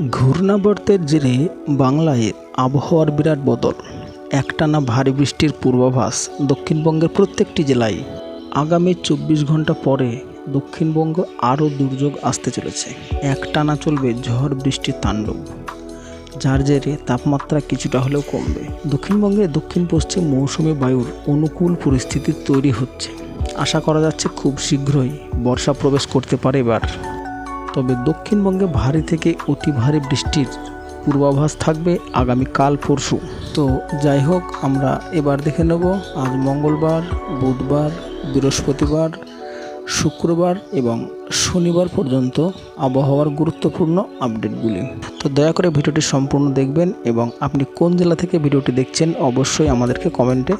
ঘূর্ণাবর্তের জেরে বাংলায় আবহাওয়ার বিরাট বদল। একটানা ভারী বৃষ্টির পূর্বাভাস দক্ষিণবঙ্গের প্রত্যেকটি জেলায়। আগামী চব্বিশ ঘণ্টা পরে দক্ষিণবঙ্গ আরও দুর্যোগ আসতে চলেছে। একটানা চলবে ঝড় বৃষ্টির তাণ্ডব, যার জেরে তাপমাত্রা কিছুটা হলেও কমবে। দক্ষিণবঙ্গে দক্ষিণ পশ্চিম মৌসুমী বায়ুর অনুকূল পরিস্থিতি তৈরি হচ্ছে। আশা করা যাচ্ছে খুব শীঘ্রই বর্ষা প্রবেশ করতে পারে এবার। তবে দক্ষিণবঙ্গে ভারী থেকে অতি ভারী বৃষ্টির পূর্বাভাস থাকবে আগামী কাল পরশু। তো যাই হোক, আমরা এবার দেখে নেব, আজ মঙ্গলবার, বুধবার, বৃহস্পতিবার, শুক্রবার এবং শনিবার পর্যন্ত আবহাওয়ার গুরুত্বপূর্ণ আপডেটগুলি। তো দয়া করে ভিডিওটি সম্পূর্ণ দেখবেন এবং আপনি কোন জেলা থেকে ভিডিওটি দেখছেন অবশ্যই আমাদেরকে কমেন্টে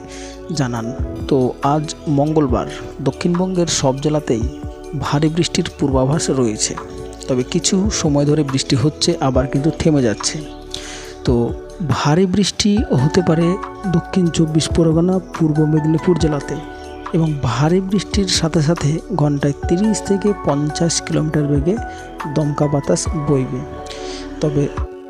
জানান। তো আজ মঙ্গলবার, দক্ষিণবঙ্গের সব জেলাতেই ভারী বৃষ্টির পূর্বাভাস রয়েছে। তবে কিছু সময় ধরে বৃষ্টি হচ্ছে, আবার কিন্তু থেমে যাচ্ছে। তো ভারী বৃষ্টি হতে পারে দক্ষিণ চব্বিশ পরগনা, পূর্ব মেদিনীপুর জেলাতে এবং ভারী বৃষ্টির সাথে সাথে ঘন্টায় তিরিশ থেকে পঞ্চাশ কিলোমিটার বেগে দমকা বাতাস বইবে। তবে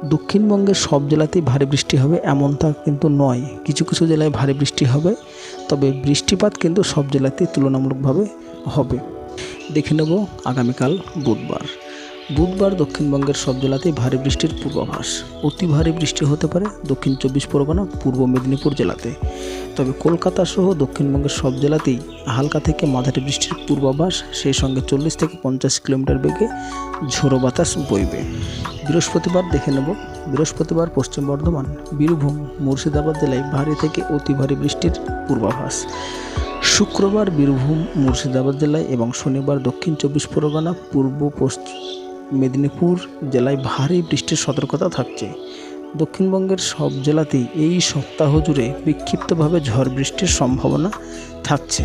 দক্ষিণবঙ্গের সব জেলাতেই ভারী বৃষ্টি হবে, এমনটা কিন্তু নয়। কিছু কিছু জেলায় ভারী বৃষ্টি হবে, তবে বৃষ্টিপাত কিন্তু সব জেলাতেই তুলনামূলকভাবে হবে। দেখে নেব আগামীকাল বুধবার। বুধবার দক্ষিণবঙ্গের সব জেলাতেই ভারী বৃষ্টির পূর্বাভাস। অতি ভারী বৃষ্টি হতে পারে দক্ষিণ চব্বিশ পরগনা, পূর্ব মেদিনীপুর জেলাতে। তবে কলকাতা সহ দক্ষিণবঙ্গের সব জেলাতেই হালকা থেকে মাঝারি বৃষ্টির পূর্বাভাস, সেই সঙ্গে চল্লিশ থেকে পঞ্চাশ কিলোমিটার বেগে ঝোড়ো বাতাস বইবে। বৃহস্পতিবার দেখে নেব। বৃহস্পতিবার পশ্চিম বর্ধমান, বীরভূম, মুর্শিদাবাদ জেলায় ভারী থেকে অতি ভারী বৃষ্টির পূর্বাভাস। শুক্রবার বীরভূম, মুর্শিদাবাদ জেলায় এবং শনিবার দক্ষিণ চব্বিশ পরগনা, পূর্ব পশ্চিম মেদিনীপুর জেলায় ভারী বৃষ্টির সতর্কতা থাকছে। দক্ষিণবঙ্গের সব জেলাতেই এই সপ্তাহ জুড়ে বিক্ষিপ্তভাবে ঝড় বৃষ্টির সম্ভাবনা থাকছে।